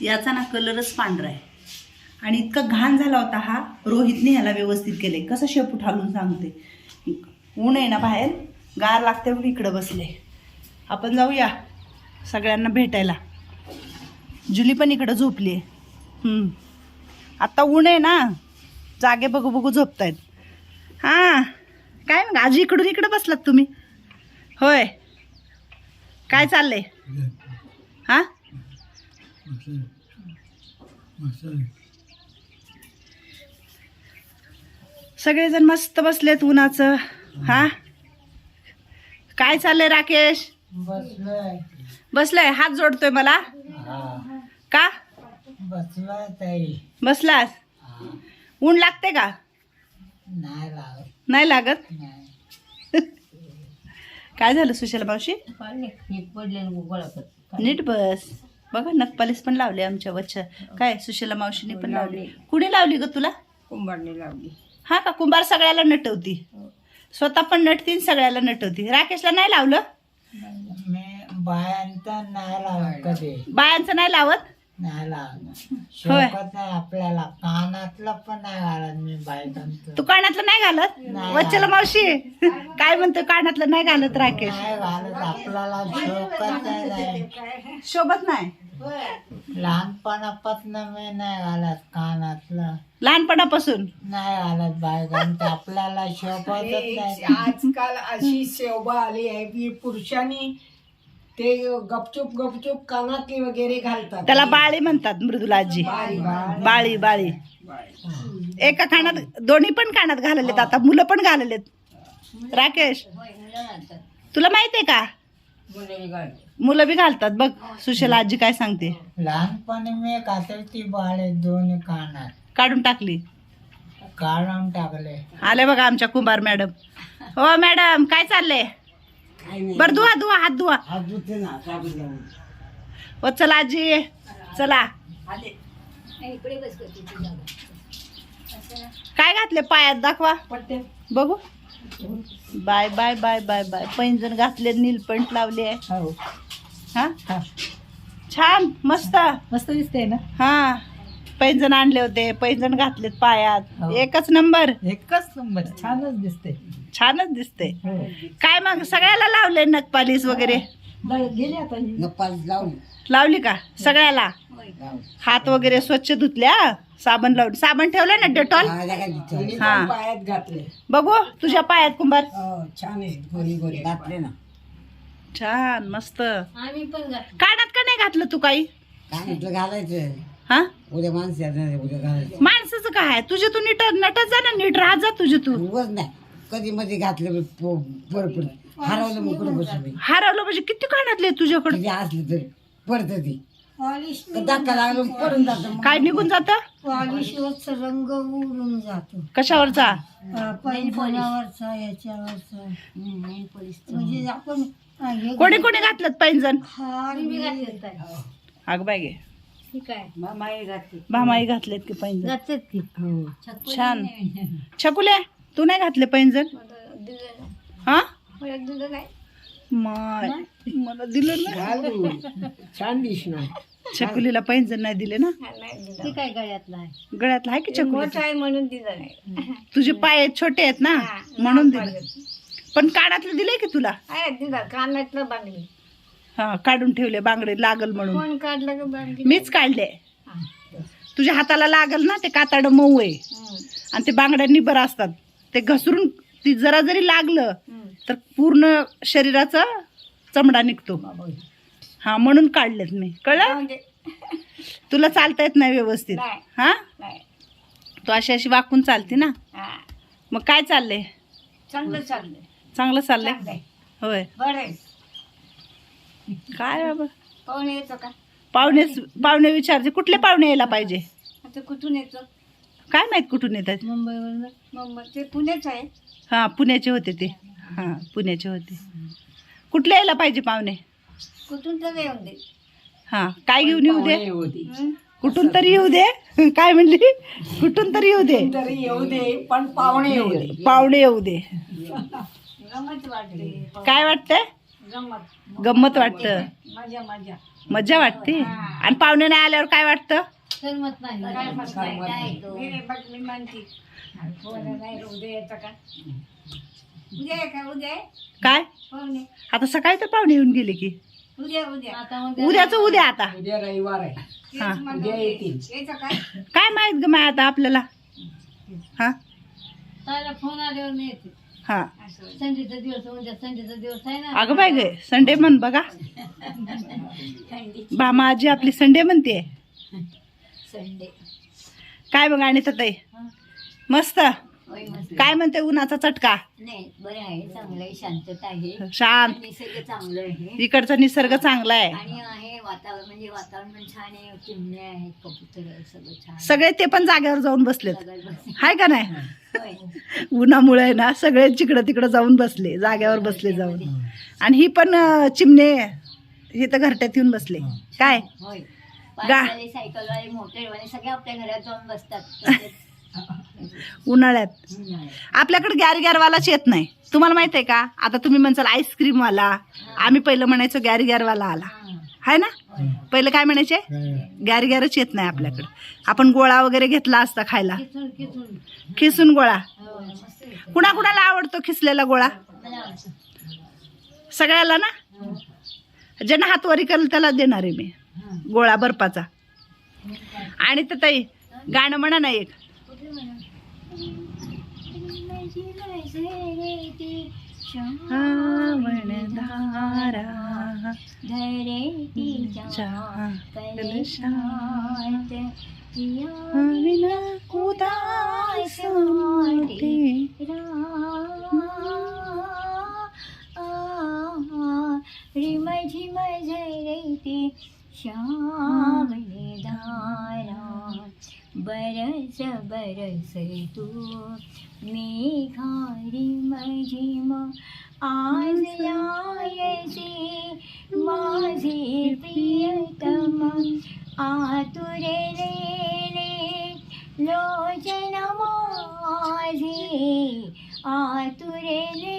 याचा ना कलरच पांढरा आहे. आणि इतका घाण झाला होता हा रोहितने ह्याला व्यवस्थित केले कसं शेपूट हालून सांगते. ऊन आहे ना बाहेर गार लागते म्हणून इकडं बसले. आपण जाऊया सगळ्यांना भेटायला. जुली पण इकडं झोपली आहे. आत्ता ऊन आहे ना जागे बघू बघू झोपतायत. हां काय मग आजी इकडून इकडं बसलात तुम्ही? होय. काय चाललंय? हां? सगळेजण मस्त बसलेत उन्हाचं हा? काय चाललंय राकेश? बसलोय. बसलाय? हात जोडतोय मला? हा का? बसलोय ताई बसलास? ऊन लागते का? नाही लागत. नाही लागत? नाही. काय झालं सुशाला मावशी? नीट बस. बघा नखपालीस पण लावले आमच्या वच्छ काय सुशाला मावशीने पण लावली. कुणी लावली ग तुला? कुंभारने लावली. हा का? कुंभार सगळ्याला नटवती. स्वतः पण नटती आणि सगळ्याला नटवती. राकेशला नाही लावलं. मी बायांचा नाही लावत कधी. बायांचं नाही लावत? नाही लावत शोकत नाही आपल्याला कानातलं पण नाही घालत मी बायकांचं तू कानातलं नाही घालत? नाही. वच्छला मावशी. काय म्हणतो कानातलं नाही घालत राकेश? नाही घालत आपल्याला शोकत नाही शोभत नाही? लहानपणापासून मी नाही घालत कानातलं. लहानपणापासून? नाही घालत बायकांचं आपल्याला शोकतच नाही. आजकाल अशी शोभा आली आहे की पुरुषांनी ते गपचूप गपचूप कानातली वगैरे घालतात. त्याला बाळी म्हणतात मृदुलाजी. बाळी बाळी. एका कानात दोन्ही पण कानात घाललेत आता मुलं पण घाललेत. राकेश तुला माहीत आहे का? मुलं बी घालतात बघ सुशला आजी काय सांगते. लहानपणी मी घातली ती बाळे दोन्ही कानात काढून टाकली. काढून टाकले. आले बघा आमच्या कुंभार मॅडम. हो मॅडम काय चाललंय? बर धुवा धुवा हात धुवा. हो चला आजी चला. काय घातले पायात? दाखवा. बघू. Bye bye bye bye bye. पैंजण घातले नीलपंट लावले आहे. हो. हा? छान मस्त. मस्त दिसते ना? हा. पैंजण आणले होते पैंजण घातलेत पायात. हो. एकच नंबर. एकच नंबर छानच दिसते छानच दिसते. हो. काय मग सगळ्याला लावले नखपालीस वगैरे? गेले आता लावली. का? सगळ्याला? हात वगैरे स्वच्छ धुतल्या साबण लावून. साबण ठेवलं ना डेटॉल? हा. पण पायात घातले. बघू तुझ्या पायात कुंभार. हो, छान आहे गोरी गोरी. घातले ना. छान मस्त. कानात का नाही घातलं तू काही? काय घालायचं हा? उद्या माणसं येणार उद्या घालायचं माणसाचं काय? तुझे तू नीट नटत जा ना नीट राहत जा तुझे तू. नाही. कधी मध्ये घातलं बरं पडत हरवलं मग कुठं बसू हरवलं म्हणजे किती कानातले तुझ्याकडे? किती असलं तरी पडत ती. धक्का लागलो पडून जात काय निघून जात? पॉलिशवरचा रंग उडून जातो. कशावरचा? याच्यावरचा. म्हणजे आपण हा, हे कोणी कोणी घातलं पैंजण? हार अग बाय गे. ठीक आहे. भामाई घातलेत. की पैंजण? जातात की? छान. छकुल्या? तू नाही घातले पैंजण? हा? माय मला दिलं ना घालू छान दिसणार छकुलीला पैंजण नाही दिले ना? गळ्यातला आहे? गळ्यातला आहे की छकुली आहे म्हणून दिलं नाही. तुझे पाय छोटे आहेत ना? म्हणून दिले. पण कानातलं दिलंय की तुला? आहे दिलं. कानातलं बांगडी. हा काढून ठेवले बांगडे लागल म्हणून. कोण काढलं का बांगडी? मीच काढले. तुझ्या हाताला लागल ना ते काताड मऊ आहे. आणि ते बांगड्यांनी बरं असतात. ते घसरून ती जरा जरी लागलं तर पूर्ण शरीराचा चमडा निघतो. हा म्हणून काढलेत मी. कळलं? तुला चालता येत नाही व्यवस्थित. हा. तू अशी अशी वाकून चालते ना. मग काय चाललंय? चांगलं चाललंय. चांगलं चाललंय. होय. काय बाबा? पाहुणे येतो का? पाहुणे पाहुणे विचारते. कुठले पाहुणे यायला पाहिजे? कुठून येतो? काय माहीत कुठून येतात? मुंबईवरून? मुंबई ते पुणेच आहे. हा पुण्याचे होते ते. हा पुण्याचे होते. कुठले यायला पाहिजे पाहुणे? कुठून तर येऊन दे. हा काय घेऊन येऊ दे? हं? कुठून तरी येऊ दे? काय म्हणली? कुठून तरी येऊ दे. तरी येऊ दे पण पाहुणे येऊ दे. पाहुणे येऊ दे. गमत वाटते. काय वाटतंय? गमत. गंमत वाटतं. मजा वाटते. आणि पाहुणे नाही आल्यावर काय वाटतं? करमत नाही. काय फरक काय आहे? मत काय नाही. तो? मी नाही, बघ, मी म्हणते. पोरं नाही, उद्या येतं का? उद्या आहे का? उद्या आहे? काय? पाहुणे. आता सकाळी तर पाहुणे येऊन गेले की. उद्या उद्या. आता उद्याच उद्या आता. उद्या रविवार आहे. हा. उद्या येतील. येतं काय? काय माहीत ग माय आता आपल्याला? हा? त्याला फोन आल्यावर येते. हा. संडेचा दिवस उद्या संडेचा दिवस आहे ना. अगं बाय गे संडे म्हण बघा. बा माझी आपली संडे म्हणते. संडे काय बघ आणि ताई? मस्त? काय म्हणते उन्हाचा चटका? नाही बरं आहे चांगलं आहे शांतता आहे. शांत. निसर्ग चांगलं आहे. इकडचा निसर्ग चांगला आहे. आणि आहे वातावरण म्हणजे वातावरण पण छान आहे आहेत कबूतर सगळं छान सगळे ते पण जागेवर जाऊन बसलेत. हाय का नाही. उन्हामुळे ना सगळे जिकडं तिकडं जाऊन बसले जागेवर बसले जाऊन. आणि ही पण चिमणे हे तर घरट्यात येऊन बसले. काय? होय. गा- पायवाले सायकलवाले मोटरवाले सगळे आपल्या घरात जाऊन बसतात. उन्हाळ्यात. आपल्याकडे गॅर गॅरवालाच येत नाही. तुम्हाला माहीत आहे का? आता तुम्ही म्हणसाल आईस्क्रीम वाला आम्ही पहिलं म्हणायचो गॅर गॅरवाला आला हाय ना? पहिलं काय म्हणायचे? गॅर गॅरच येत नाही आपल्याकडे. आपण गोळा वगैरे घेतला असता खायला. किचून किचून खिसून गोळा. हो, मस्त आहे. कुणा कुणाला आवडतो खिसलेला गोळा? मला आवडतं. सगळ्याला ना? ज्यांना हातवारी करेल त्याला देणार आहे मी. गोळा बर्फाचा आणि तर ताई गाणं म्हणा ना एक कुठलं म्हणा? माझी मजरेती श्रावण धारा धरतीच्या च्या कलशात पिया विना उदास वाटे. रिमझिम झरती श्यामने धारा बरस बरस तू मेघा रिमझिम आज यायचे माझे प्रियतम आतुरलेले लोचन माझे आतुरलेले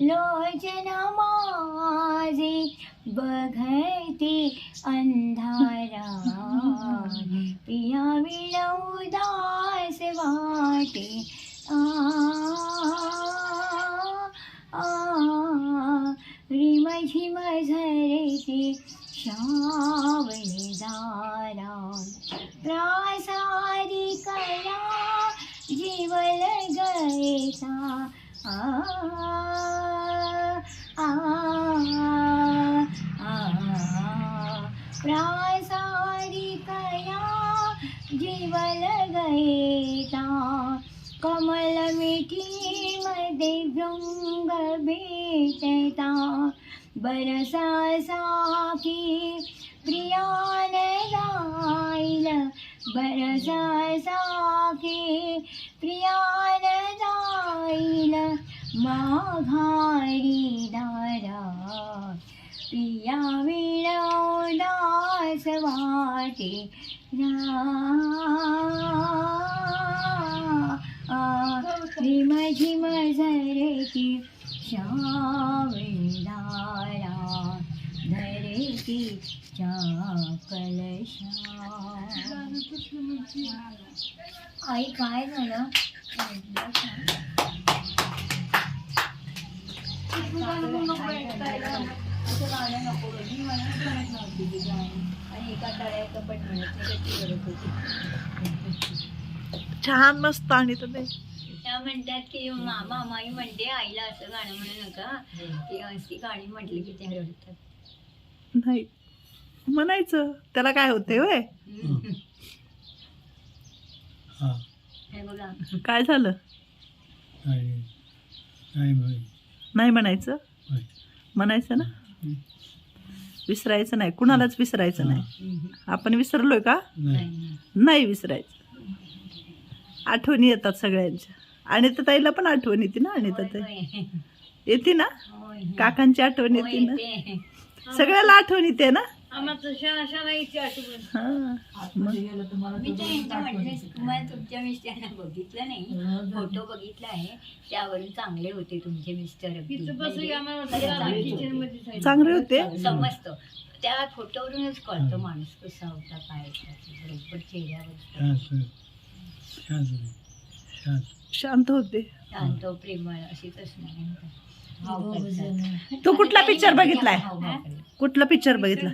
लोचन माझे बघती अंधारा. पिया विणा उदास वाटे. आ आ रिमझिम झरती श्रावणी दारा प्रासारी कला जीवल गयता. आ आ आ प्रासारी कया जीवल गयता? कमल मिठी मध्ये भृंग भेटता। बरसा साखी प्रियान गायल बरसा साखी प्रियान जाईल माघारी दारा पिया विणवदास वाटे झिम झिम झरती श्यावळी दारा. धरती कलशा आई काय झालं? छान मस्त आणि तर ते. त्या म्हणतात की मामा माई म्हणते आईला असं गाणं म्हणू नका. की अशी गाणी म्हटली की त्या रडतात. नाही. म्हणायचं. त्याला काय होते होय? हा. हे बघा. काय झालं? नाही म्हणायचं. म्हणायचं ना? विसरायचं नाही. कुणालाच विसरायचं नाही. आपण विसरलोय का? नाही नाही विसरायचं. आठवणी येतात सगळ्यांच्या. आणि तर ताईला पण आठवण येते ना आणि तर ताई येते ना? काकांची आठवण येते ना? सगळ्याला आठवण येते ना? आम्हाला तशा अशा नाही ती आठवण हा मी तर यांचं म्हटलं तुम्हाला तुमच्या मिस्टरांना बघितलं नाही. फोटो बघितला आहे. त्यावरून चांगले होते तुमचे मिस्टर. अगदी. म्हणजे चांगले. चांगले होते? समजतं. त्या फोटोवरूनच कळतं माणूस कसा होता काय होता ते बरोबर चेहऱ्यावर. शांत होते. शांत प्रेमळ अशीच असणार करतात. तू कुठला पिक्चर बघितलाय? कुठला पिक्चर बघितला?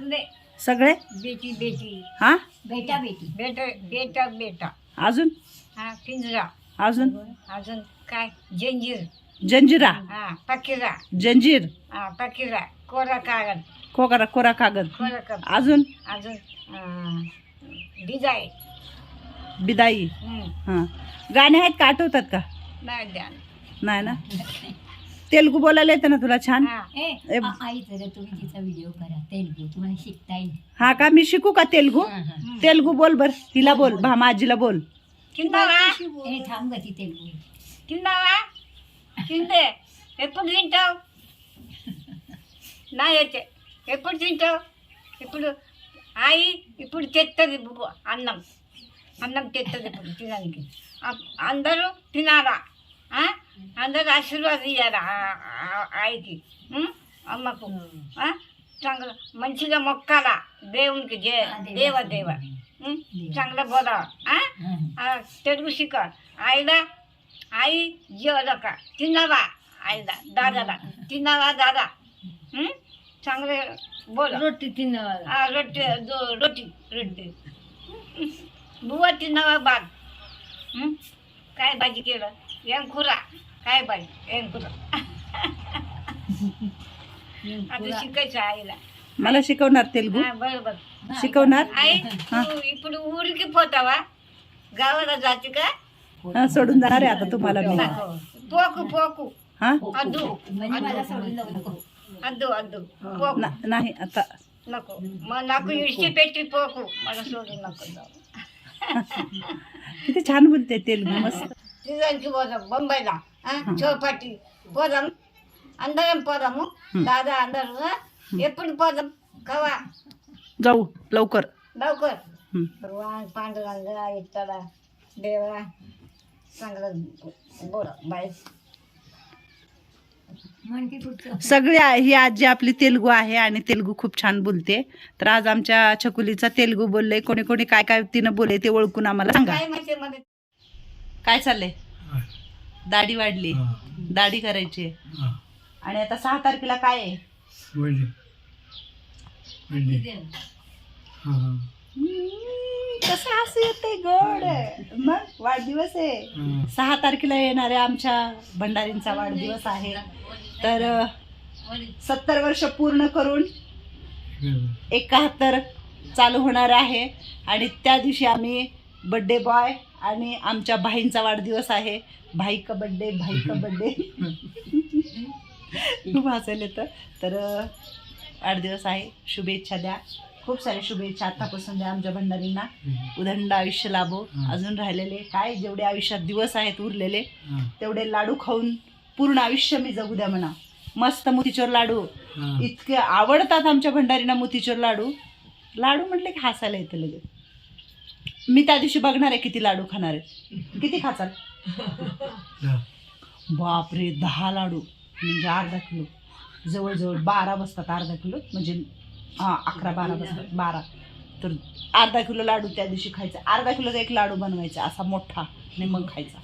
सगळे? बेटी बेटी हा? बेटा बेटी बेटा बेटा बेटा अजून? हा पिंजरा. अजून? अजून काय? जंजीर. जंजिरा? हा फकीरा जंजीर? हा फकीरा कोरा कागद. कोरा कोरा कागद. कोरा कागद. अजून? अजून बिदाई. हम्म. हा. गाणे आहेत का? आठवतात का? नाही ना? तेलगू बोलायला येतं ना तुला छान हा ए ए, आ- आई जरा तुम्ही तिचा व्हिडिओ करा तेलगू तुम्हाला शिकता येईल हा का मी शिकू का तेलगू तेलगू बोल बर हिला बोल भा माझीला बोल కిందవా ए थांब गती तेलगू కిందవా కిందే ఎప్పుడు తింటావు నా అయితే ఎప్పుడు తింటావు ఇప్పుడు ఆయి ఇప్పుడు తెస్తుంది బువ్వ అన్నం అన్నం తెస్తుంది ఇప్పుడు తినడానికి అప్- అందరూ తినాలా ఆ? అందరూ ఆశీర్వాదం ఇవ్వాలా ఆ- ఆ- ఆయికి ఉం? అమ్మకు ఆ? चांगलं మంచిగా మొక్కాలా దేవునికి జే దేవ దేవ ఉం? चांगलं बोला ఆ आ, तेलगू शिका आईला आई जेवलं का तिनावा आईला दादाला तिनावा दादा हं? चांगले बोल रोटी तीन हा रोटी दो- रोटी रोटी बुवा तिनावा बाग हं? काय भाजी केलं काय बाई आता शिकायचं आईला मला शिकवणार तेलगू बरोबर शिकवणार आई इकडे उरकी पोतावा गावाला जाते का सोडून जाणार आहे आता तुम्हाला मी पोकू पोकू हा अदू ना- नाही आता नको मग नको इडशी पेटी पोकू मला सोडून नको किती छान बोलते तेलगू मस्त నిజానికి పోదాం బొంబాయిలో ఆ, చౌపాటి పోదాం అందరం పోదాము దాదా అందరూ ఆ? ఎప్పుడు పోదాం కవా जाऊ लवकर लवकर हं. भगवान पांडुरंगा इतरा देवा चांगलं बोल बाई म्हणते पुढचं सगळे आहे- ही आजी आपली तेलगू आहे आणि तेलगू खूप छान बोलते तर आज आमच्या छकुलीचा तेलगू बोलले कोणी कोणी काय काय तिनं बोलले ते ओळखून आम्हाला सांगा काय माहिती मध्ये काय चाललंय? दाढी वाढली. दाढी करायची. आणि आता सहा तारखेला काय आहे? कसं हसू येते गोड मग वाढदिवस आहे. सहा तारखेला येणाऱ्या आमच्या भंडारींचा वाढदिवस आहे. तर सत्तर वर्ष पूर्ण करून एकाहत्तर चालू होणार आहे. आणि त्या दिवशी आम्ही बड्डे बॉय आणि आमच्या भाईंचा वाढदिवस आहे. भाई का बड्डे भाई का बड्डे खूप येतं. तर वाढदिवस आहे. शुभेच्छा द्या. खूप साऱ्या शुभेच्छा आतापासून द्या आमच्या भंडारींना. उदंड आयुष्य लाभो. अजून राहिलेले काय? जेवढे आयुष्यात दिवस आहेत उरलेले तेवढे लाडू खाऊन पूर्ण आयुष्य मी जगू द्या म्हणा. मस्त मोतीचूर लाडू. इतके आवडतात आमच्या भंडारीना मोतीचूर लाडू. लाडू म्हटले की हसायला येतं लगेच. मी त्या दिवशी बघणार आहे किती लाडू खाणार आहे. किती खाचाल? बापरे दहा लाडू म्हणजे अर्धा किलो. जवळजवळ बारा बसतात अर्धा किलो. म्हणजे हां अकरा बारा बसतात बारा. तर अर्धा किलो लाडू त्या दिवशी खायचा. अर्धा किलोचा एक लाडू बनवायचा असा मोठा आणि मग खायचा?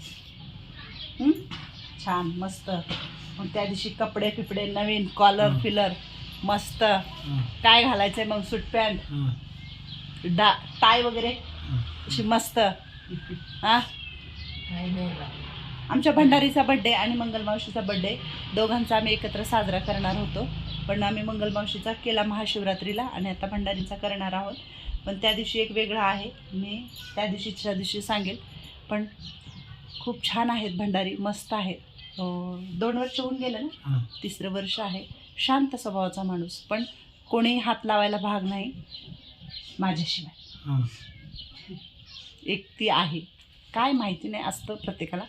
छान मस्त. मग त्या दिवशी कपडे पिपडे नवीन कॉलर फिलर मस्त. काय घालायचंय मग? सूट पॅन्ट डा टाय वगैरे? अशी मस्त. हा? आमच्या भंडारीचा बड्डे आणि मंगलमावशीचा बड्डे दोघांचा आम्ही एकत्र साजरा करणार होतो. पण आम्ही मंगलमावशीचा केला महाशिवरात्रीला आणि आता भंडारीचा करणार आहोत. पण त्या दिवशी एक वेगळा आहे. मी त्या दिवशीच्या दिवशी सांगेल. पण खूप छान आहेत भंडारी. मस्त आहेत. दोन वर्ष होऊन गेलं ना? तिसरं वर्ष आहे. शांत स्वभावाचा माणूस. पण कोणी हात लावायला भाग नाही. माझ्याशिवाय. एक ती आहे. काय माहिती नाही असतं प्रत्येकाला.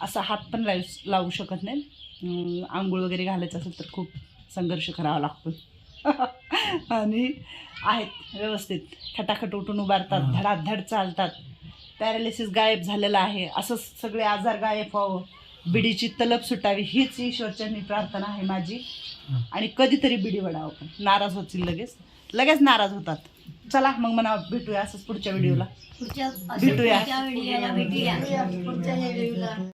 असा हात पण लावू लावू शकत नाही. आंघोळ वगैरे घालायचं असेल तर खूप संघर्ष करावा लागतो. आणि आहेत व्यवस्थित. खटाखट उठून उभारतात धडाधड चालतात. पॅरालिसिस गायब झालेला आहे. असं सगळे आजार गायब व्हावं. बिडीची तलप सुटावी हीच ईश्वरचरणी प्रार्थना आहे माझी. आणि कधीतरी बिडी वडावं पण. नाराज होतील लगेच. लगेच नाराज होतात. चला मग म्हणा भेटूया असंच पुढच्या व्हिडिओला. पुढच्या भेटूया. पुढच्या व्हिडिओला भेटूया.